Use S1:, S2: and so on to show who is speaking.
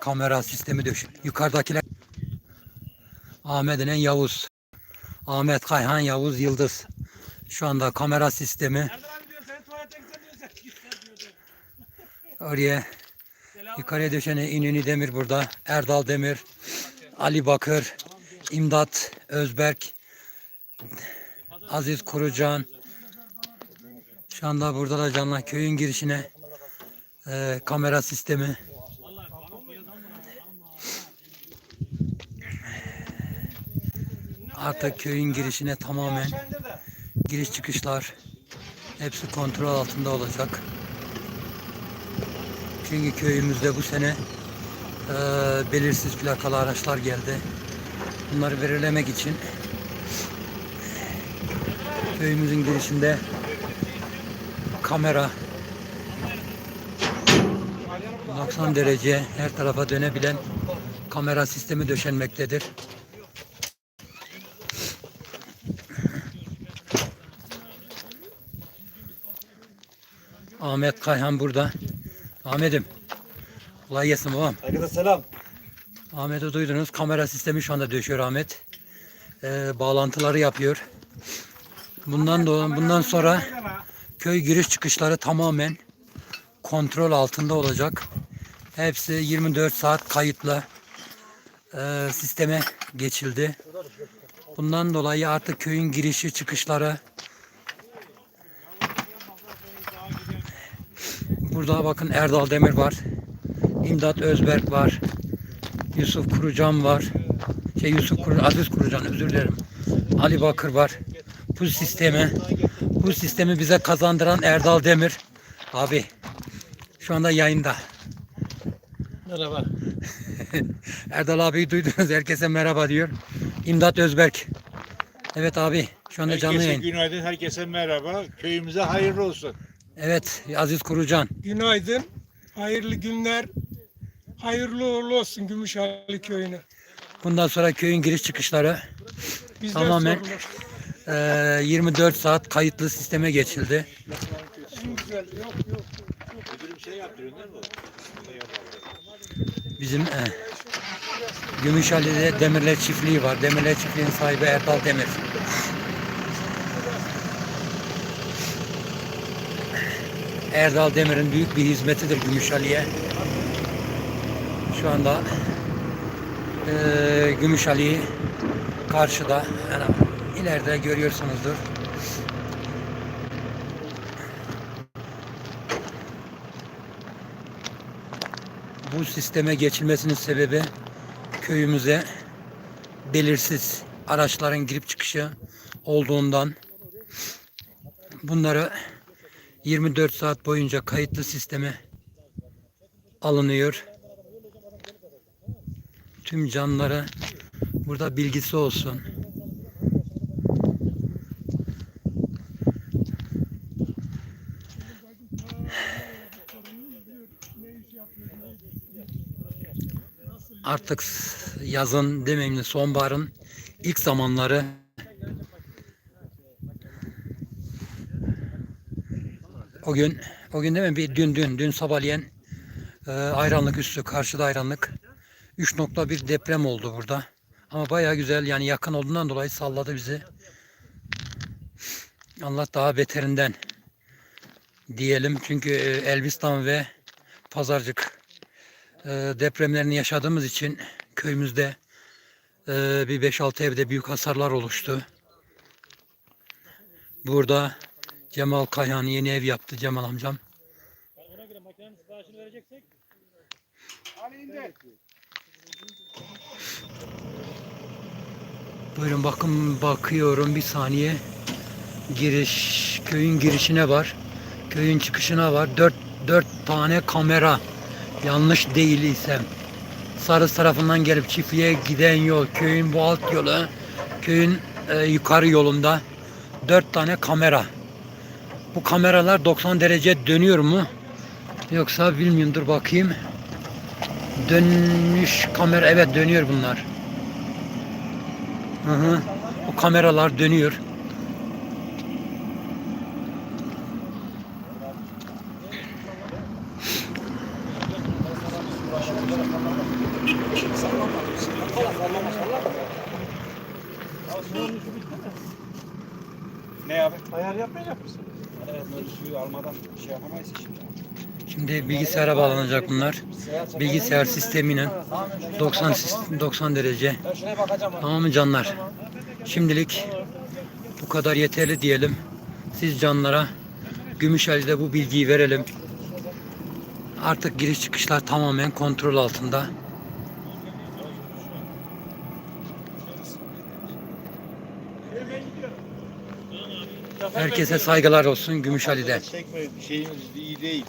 S1: kamera sistemi döş. Yukarıdakiler Ahmet İnen Yavuz. Ahmet Kayhan Yavuz Yıldız. Şu anda kamera sistemi oraya yukarıya döşene İnönü Demir burada. Erdal Demir. Ali Bakır. İmdat Özberk. Aziz Kurucan. Şu anda burada da canlı köyün girişine e, kamera sistemi. Artık köyün girişine tamamen giriş çıkışlar hepsi kontrol altında olacak. Çünkü köyümüzde bu sene e, belirsiz plakalı araçlar geldi. Bunları belirlemek için köyümüzün girişinde kamera 90 derece her tarafa dönebilen kamera sistemi döşenmektedir. Ahmet Kayhan burada. Ahmet'im. Kolay gelsin babam.
S2: Herkese selam.
S1: Ahmet'i duydunuz. Kamera sistemi şu anda döşüyor Ahmet. Ee, bağlantıları yapıyor. Bundan da bundan sonra köy giriş çıkışları tamamen kontrol altında olacak. Hepsi 24 saat kayıtlı e, sisteme geçildi. Bundan dolayı artık köyün girişi çıkışları Burada bakın Erdal Demir var. İmdat Özberk var. Yusuf Kurucan var. Şey Yusuf Kuru, Aziz Kurucan özür dilerim. Ali Bakır var. Bu sistemi bu sistemi bize kazandıran Erdal Demir. Abi şu anda yayında.
S3: Merhaba.
S1: Erdal abiyi duydunuz. Herkese merhaba diyor. İmdat Özberk. Evet abi şu anda canlı
S4: Herkese
S1: yayın.
S4: günaydın, herkese merhaba. Köyümüze hayırlı olsun.
S1: Evet Aziz Kurucan.
S5: Günaydın, hayırlı günler, hayırlı uğurlu olsun Gümüşhane köyüne.
S1: Bundan sonra köyün giriş çıkışları
S5: Bizden
S1: Tamamen. eee, 24 saat kayıtlı sisteme geçildi.
S5: En güzel, yok yok.
S4: Şey?
S1: Bizim e, Gümüşhali'de Demirler Çiftliği var. Demirler Çiftliği'nin sahibi Erdal Demir. Erdal Demir'in büyük bir hizmetidir Gümüşhali'ye. Şu anda e, Gümüşhali'yi karşıda yani ileride görüyorsunuzdur. Bu sisteme geçilmesinin sebebi köyümüze belirsiz araçların girip çıkışı olduğundan bunları 24 saat boyunca kayıtlı sisteme alınıyor. Tüm canlılara burada bilgisi olsun. Artık yazın demeyeyim de sonbaharın ilk zamanları o gün o gün değil mi bir dün dün dün sabahleyen e, ayranlık üstü karşıda ayranlık 3.1 deprem oldu burada. Ama bayağı güzel yani yakın olduğundan dolayı salladı bizi. Allah daha beterinden diyelim. Çünkü e, Elbistan ve Pazarcık e, depremlerini yaşadığımız için köyümüzde e, bir 5-6 evde büyük hasarlar oluştu. Burada Cemal Kayhan yeni ev yaptı Cemal amcam.
S3: Ona göre makinenin siparişini vereceksek
S1: Buyurun bakın bakıyorum bir saniye. Giriş köyün girişine var. Köyün çıkışına var. Dört, dört tane kamera. Yanlış değil isem. Sarı tarafından gelip çiftliğe giden yol. Köyün bu alt yolu. Köyün e, yukarı yolunda. Dört tane kamera. Bu kameralar 90 derece dönüyor mu? Yoksa bilmiyorum dur bakayım. Dönüş kamera evet dönüyor bunlar. Hı hı. O kameralar dönüyor.
S2: Ne abi?
S3: Ayar yapmayacak mısın?
S2: Evet, almadan şey yapamayız şimdi.
S1: Şimdi bilgisayara bağlanacak bunlar. Bilgisayar sisteminin 90 sis- 90 derece. Tamam mı canlar? Şimdilik bu kadar yeterli diyelim. Siz canlara Gümüşhali'de bu bilgiyi verelim. Artık giriş çıkışlar tamamen kontrol altında. Herkese saygılar olsun Gümüşhali'de.
S4: Çekme şeyimiz iyi değil.